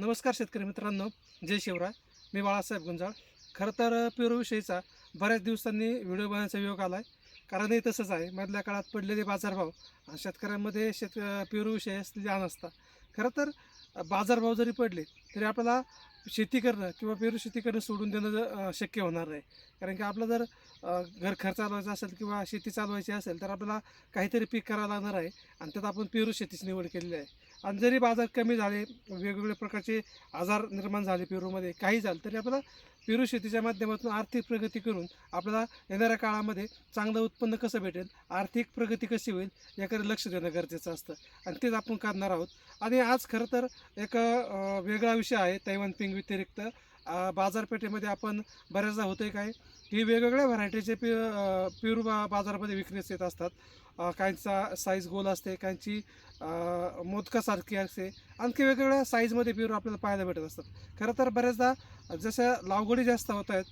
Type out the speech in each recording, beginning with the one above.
नमस्कार शेतकरी मित्रांनो जय शिवराय. मी बाळासाहेब गुंजाळ. खरं तर पेरूविषयीचा बऱ्याच दिवसांनी व्हिडिओ बनवायचा योग आला आहे कारण हे तसंच आहे मधल्या काळात पडलेले बाजारभाव आणि शेतकऱ्यांमध्ये शेत पेरूविषयी असलेली अनास्था खरं तर बाजारभाव जरी पडले तरी आपल्याला शेती करणं किंवा पेरू शेती करणं सोडून देणं शक्य होणार नाही. कारण की आपलं जर घर खर्च चालवायचा असेल किंवा शेती चालवायची असेल तर आपल्याला काहीतरी पीक करावं लागणार आहे आणि त्यात आपण पेरू शेतीची निवड केलेली आहे. आणि जरी बाजार कमी झाले वेगवेगळ्या प्रकारचे आजार निर्माण झाले पेरूमध्ये काही झालं तरी आपल्याला पेरू शेतीच्या माध्यमातून आर्थिक प्रगती करून आपल्याला येणाऱ्या काळामध्ये चांगलं उत्पन्न कसं भेटेल आर्थिक प्रगती कशी होईल याकडे लक्ष देणं गरजेचं असतं. आणि तेच आपण करणार आहोत. आणि आज खरं तर एक वेगळा विषय आहे तैवान पिंग व्यतिरिक्त. बाजारपेठेमध्ये आपण बऱ्याचदा होतं आहे काय ही वेगवेगळ्या व्हरायटीचे पे अं, पेरू बा बाजारामध्ये विकण्यास येत असतात. काहींचा साईज गोल असते काहींची मोदकासारखी असते. आणखी वेगवेगळ्या साईजमध्ये पेरू आपल्याला पाहायला भेटत असतात. खरं तर बऱ्याचदा जशा लावगडी जास्त होत आहेत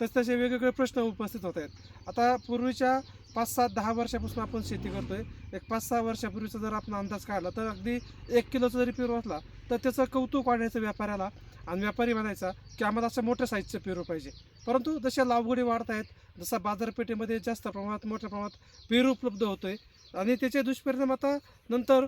तसे तसे वेगवेगळे प्रश्न उपस्थित होत आहेत. आता पूर्वीच्या पाच सात दहा वर्षापासून आपण शेती करतोय. एक पाच सहा वर्षापूर्वीचा जर आपण अंदाज काढला तर अगदी एक किलोचा जरी पेरू असला तर त्याचं कौतुक वाढायचं व्यापाऱ्याला आणि व्यापारी म्हणायचा की आम्हाला असं मोठ्या साईजचं पेरू पाहिजे. परंतु जशा लावगुडी वाढत आहेत जसा बाजारपेठेमध्ये जास्त प्रमाणात मोठ्या प्रमाणात पेरू उपलब्ध होतो आहे आणि त्याचे दुष्परिणाम आता नंतर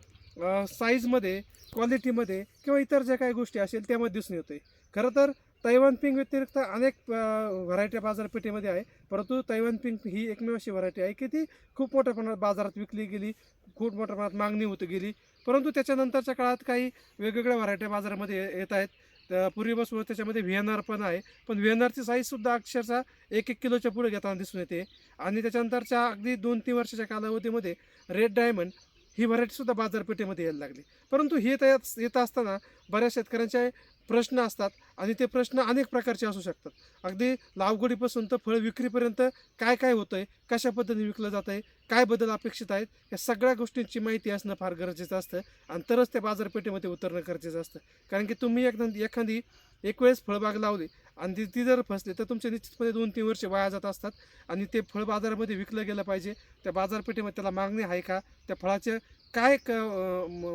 साईजमध्ये क्वालिटीमध्ये किंवा इतर ज्या काही गोष्टी असेल त्यामध्ये दिसून येते खरं तर तैवान पिंक व्यतिरिक्त अनेक व्हरायटी बाजारपेठेमध्ये आहे. परंतु तैवान पिंक ही एकमेव अशी व्हरायटी आहे की ती खूप मोठ्या प्रमाणात बाजारात विकली गेली खूप मोठ्या प्रमाणात मागणी होत गेली. परंतु त्याच्यानंतरच्या काळात काही वेगवेगळ्या व्हरायट्या बाजारामध्ये येत आहेत. तर पूर्वीपासून त्याच्यामध्ये व्ही एन आर पण आहे. पण व्ही एन आरची साईजसुद्धा अक्षरशः एक एक किलोच्या पुढे घेताना दिसून येते. आणि त्याच्यानंतरच्या अगदी दोन तीन वर्षाच्या कालावधीमध्ये रेड डायमंड ही व्हरायटीसुद्धा बाजारपेठेमध्ये यायला लागली. परंतु हे तयार येत असताना बऱ्याच शेतकऱ्यांच्या प्रश्न असतात आणि ते प्रश्न अनेक प्रकारचे असू शकतात. अगदी लावगडीपासून तर फळ विक्रीपर्यंत काय काय होतं आहे कशा पद्धतीने विकलं जात आहे काय बदल अपेक्षित आहेत या सगळ्या गोष्टींची माहिती असणं फार गरजेचं असतं आणि तरच त्या बाजारपेठेमध्ये उतरणं गरजेचं असतं. कारण की तुम्ही एकदा एखादी एक वेळेस फळबाग लावली आणि ती ती जर फसली तर तुमचे निश्चितपणे दोन तीन वर्ष वाया जात असतात आणि ते फळ बाजारामध्ये विकलं गेलं पाहिजे. त्या बाजारपेठेमध्ये त्याला मागणी आहे का? त्या फळाचे काय क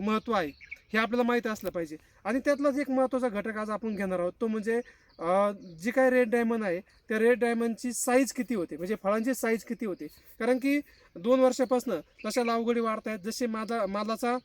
महत्त्व आहे? हे आपल्याला माहीत असलं पाहिजे. आणि त्यातलाच एक महत्त्वाचा घटक आज आपण घेणार आहोत तो म्हणजे जी काय रेड डायमंड आहे त्या रेड डायमंडची साईज किती होते? म्हणजे फळांची साईज किती होते? कारण की दोन वर्षापासून जशा लावगडी वाढत आहेत जसे माझा मालाचा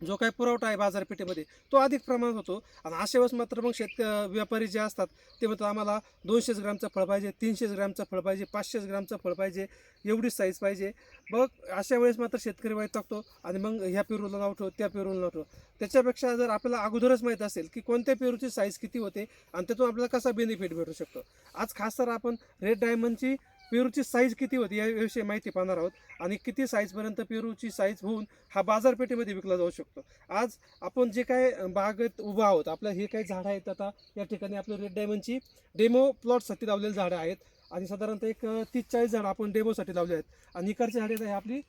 जो काही पुरवठा आहे बाजारपेठेमध्ये तो अधिक प्रमाणात होतो. आणि अशा वेळेस मात्र मग शेत व्यापारी जे असतात ते म्हणतात आम्हाला दोनशेच ग्रामचं फळ पाहिजे तीनशेच ग्रामचं फळ पाहिजे पाचशेच ग्रामचं फळ पाहिजे एवढीच साईज पाहिजे. बघ अशा वेळेस मात्र शेतकरी वाईट टाकतो आणि मग ह्या पेरूला लावतो त्या पेरूला लावतो. त्याच्यापेक्षा जर आपल्याला अगोदरच माहीत असेल की कोणत्या पेरूची साईज किती होते आणि त्यातून आपल्याला कसा बेनिफिट भेटू शकतो. आज खास तर आपण रेड डायमंडची पेरूची साईज किती होती याविषयी माहिती पाहणार आहोत. आणि किती साईजपर्यंत पेरूची साईज होऊन हा बाजारपेठेमध्ये विकला जाऊ शकतो. आज आपण जे काय बागेत उभा आहोत आपलं हे काही झाडं आहेत आता? या ठिकाणी आपलं रेड डायमंडची डेमो प्लॉटसाठी लावलेली झाडं आहेत. आणि साधारणतः एक तीस चाळीस झाडं आपण डेमोसाठी लावले आहेत. आणि इकडची झाडे आहेत, हे आपली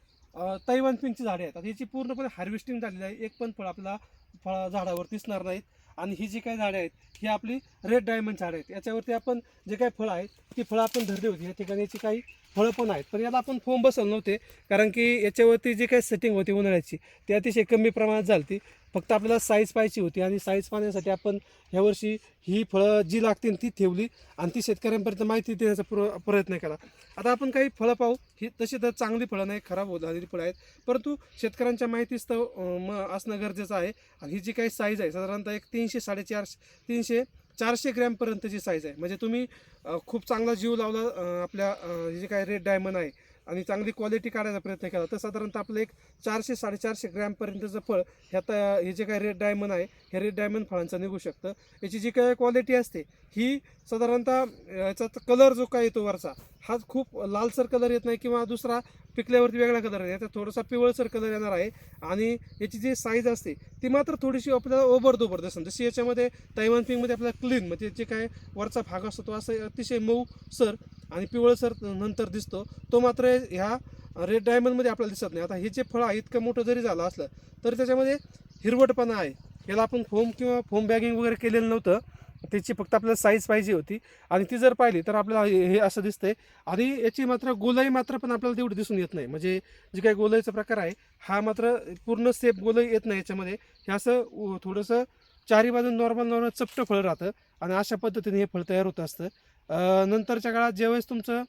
तैवान पिंकची झाडे आहेत. आता याची पूर्णपणे हार्वेस्टिंग झालेली आहे. एक पण फळ आपल्याला फळ झाडावर दिसणार नाहीत. आणि ही जी काही झाडे आहेत ही आपली रेड डायमंड झाडं आहेत. याच्यावरती आपण जे काही फळं आहेत ती फळं आपण धरली होती. या ठिकाणी याची काही फळं पण आहेत. पण याला आपण फोम बसवलं नव्हते कारण की याच्यावरती जी काही सेटिंग होती उन्हाळ्याची ती अतिशय कमी प्रमाणात झाली फक्त आपल्याला साईज पाहिजे होती आणि साईज पाहण्यासाठी आपण ह्यावर्षी ही फळं जी लागतील ती ठेवली आणि ती शेतकऱ्यांपर्यंत माहिती देण्याचा प्र प्रयत्न केला. आता आपण काही फळं पाहू. ही तशी तर चांगली फळं नाही खराब होत झालेली फळं आहेत. परंतु शेतकऱ्यांच्या माहितीच तर असणं गरजेचं आहे. आणि ही जी काही साईज आहे साधारणतः एक तीनशे साडेचारशे तीनशे चारशे ग्रॅमपर्यंतची साईज आहे. म्हणजे तुम्ही खूप चांगला जीव लावला आपल्या जे काही रेड डायमंड आहे आणि चांगली क्वालिटी काढायचा प्रयत्न केला. तर साधारणतः आपलं एक चारशे साडेचारशे ग्रॅमपर्यंतचं फळ ह्या हे जे काही रेड डायमंड आहे हे रेड डायमंड फळांचं निघू शकतं. याची जी काय क्वालिटी असते ही साधारणतः याचा कलर जो काय येतो वरचा हा खूप लालसर कलर येत नाही किंवा दुसरा पिकल्यावरती वेगळा कलर आहे याचा थोडासा पिवळसर कलर येणार आहे. आणि याची जी साईज असते ती मात्र थोडीशी आपल्याला ओबर दोबर दिसेल जशी याच्यामध्ये तैवान पिंकमध्ये आपल्याला क्लीन म्हणजे जे काय वरचा भाग असतो तो असं अतिशय मऊ सर आणि पिवळसर नंतर दिसतो. तो मात्र ह्या रेड डायमंडमध्ये आपल्याला दिसत नाही. आता हे जे फळ आहे इतकं मोठं जरी झालं असलं तरी त्याच्यामध्ये हिरवटपणा आहे. याला आपण फोम किंवा फोम बॅगिंग वगैरे केलेलं नव्हतं. त्याची फक्त आपल्याला साईज पाहिजे होती. आणि ती जर पाहिली तर आपल्याला हे हे असं दिसतंय. आणि याची मात्र गोलाई मात्र पण आपल्याला तेवढी दिसून येत नाही. म्हणजे जे काही गोलाईचा प्रकार आहे हा मात्र पूर्ण सेफ गोलाई येत नाही याच्यामध्ये. हे असं थोडंसं चारी बाजून नॉर्मल नॉर्मल चपटं फळ राहतं. आणि अशा पद्धतीने हे फळ तयार होत असतं. नंतरच्या काळात ज्यावेळेस तुमचं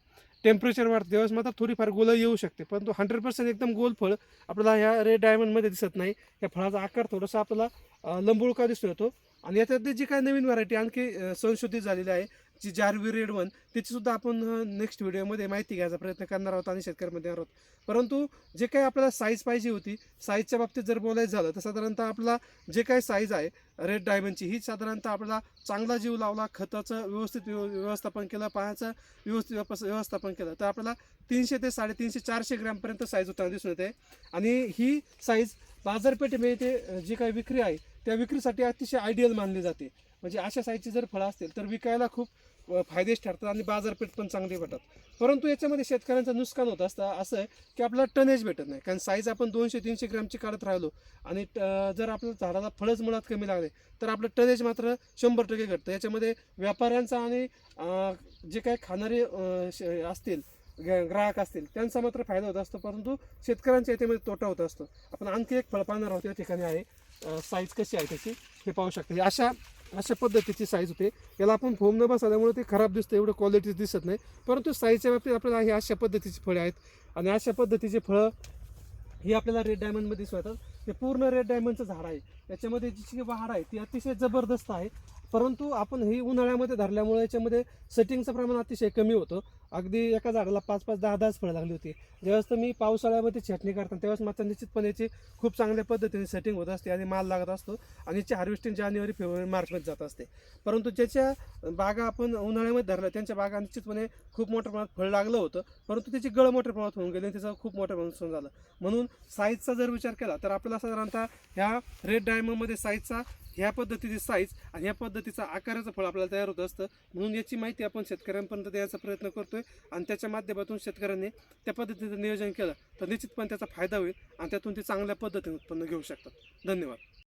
टेम्परेचर वाढतं त्यावेळेस मात्र थोडीफार गोलं येऊ शकते. परंतु हंड्रेड पर्सेंट एकदम गोल फळ आपल्याला ह्या रेड डायमंडमध्ये दिसत नाही. या फळाचा आकार थोडासा आपल्याला लंबुळका दिसतो येतो. आणि याच्यातली जी काही नवीन व्हरायटी आणखी संशोधित झालेली आहे जी जारवी रेड वन त्याची आपण नेक्स्ट व्हिडिओमध्ये माहिती घ्यायचा प्रयत्न करणार आहोत आणि शेतकऱ्यांमध्ये येणार आहोत. परंतु जे काही आपल्याला साईज पाहिजे होती साईजच्या बाबतीत जर बोलायचं झालं तर साधारणतः आपला जे काही साईज आहे रेड डायमंडची ही साधारणतः आपल्याला चांगला जीव लावला खताचं व्यवस्थित व्यव- व्यवस्थापन केलं पाण्याचं व्यवस्थित व्यवस्थापन केलं तर आपल्याला तीनशे ते साडेतीनशे चारशे ग्रॅमपर्यंत साईज होताना दिसून येते. आणि ही साईज बाजारपेठेमध्ये ते जी काही विक्री आहे त्या विक्रीसाठी अतिशय आयडियल मानली जाते. म्हणजे अशा साईजची जर फळं असतील तर विकायला खूप अं, फायदेश ठरतात आणि बाजारपेठ पण चांगली भेटतात. परंतु याच्यामध्ये शेतकऱ्यांचं नुकसान होत असतं असं आहे की आपल्याला टनेज भेटत नाही. कारण साईज आपण दोनशे तीनशे ग्रॅमची काढत राहिलो आणि ट- जर आपल्या झाडाला फळच मुळात कमी लागले तर आपलं टनेज मात्र शंभर टक्के घटतं. याच्यामध्ये व्यापाऱ्यांचा आणि जे काही खाणारे असतील ग- ग्राहक असतील त्यांचा मात्र फायदा होत असतो. परंतु शेतकऱ्यांच्या याच्यामध्ये तोटा होत असतो. आपण आणखी एक फळ पाहणार आहोत या ठिकाणी आहे. साईज कशी आहे त्याची हे पाहू शकता. अशा अशा पद्धतीची साईज होते. याला आपण फोम न बसल्यामुळे ते खराब दिसतं एवढं क्वालिटी दिसत नाही. परंतु साईजच्या बाबतीत आपल्याला हे अशा पद्धतीची फळे आहेत. आणि अशा पद्धतीची फळं ही आपल्याला रेड डायमंडमध्ये दिसू येतात हे पूर्ण रेड डायमंडचं झाड आहे. याच्यामध्ये जी जी वाढ आहे ती अतिशय जबरदस्त आहे. परंतु आपण ही उन्हाळ्यामध्ये धरल्यामुळे याच्यामध्ये सेटिंगचं प्रमाण अतिशय कमी होतं. अगदी एका झाडाला पाच पाच दहा दहाच फळं लागली होती. ज्यावेळेस मी पावसाळ्यामध्ये छाटणी करताना त्यावेळेस मात्र निश्चितपणे याची खूप चांगल्या पद्धतीने सेटिंग होत असते आणि माल लागत असतो आणि याची हार्वेस्टिंग जानेवारी फेब्रुवारी मार्चमध्ये जात असते. परंतु ज्याच्या बागा आपण उन्हाळ्यामध्ये धरल्या त्यांच्या बागा निश्चितपणे खूप मोठ्या प्रमाणात फळ लागलं होतं. परंतु त्याची गळ मोठ्या प्रमाणात होऊन गेली आणि त्याचं खूप मोठ्या प्रमाणात नुकसान झालं. म्हणून साईजचा जर विचार केला तर आपल्याला साधारणतः ह्या रेड डायमंडमध्ये साईजचा ह्या पद्धतीची साईज आणि ह्या पद्धतीचा आकाराचं फळ आपल्याला तयार होत असतं. म्हणून याची माहिती आपण शेतकऱ्यांपर्यंत देण्याचा प्रयत्न करतोय आणि त्याच्या माध्यमातून शेतकऱ्यांनी त्या पद्धतीचं नियोजन केलं तर निश्चितपणे त्याचा फायदा होईल आणि त्यातून ते चांगल्या पद्धतीने उत्पन्न घेऊ शकतात. धन्यवाद.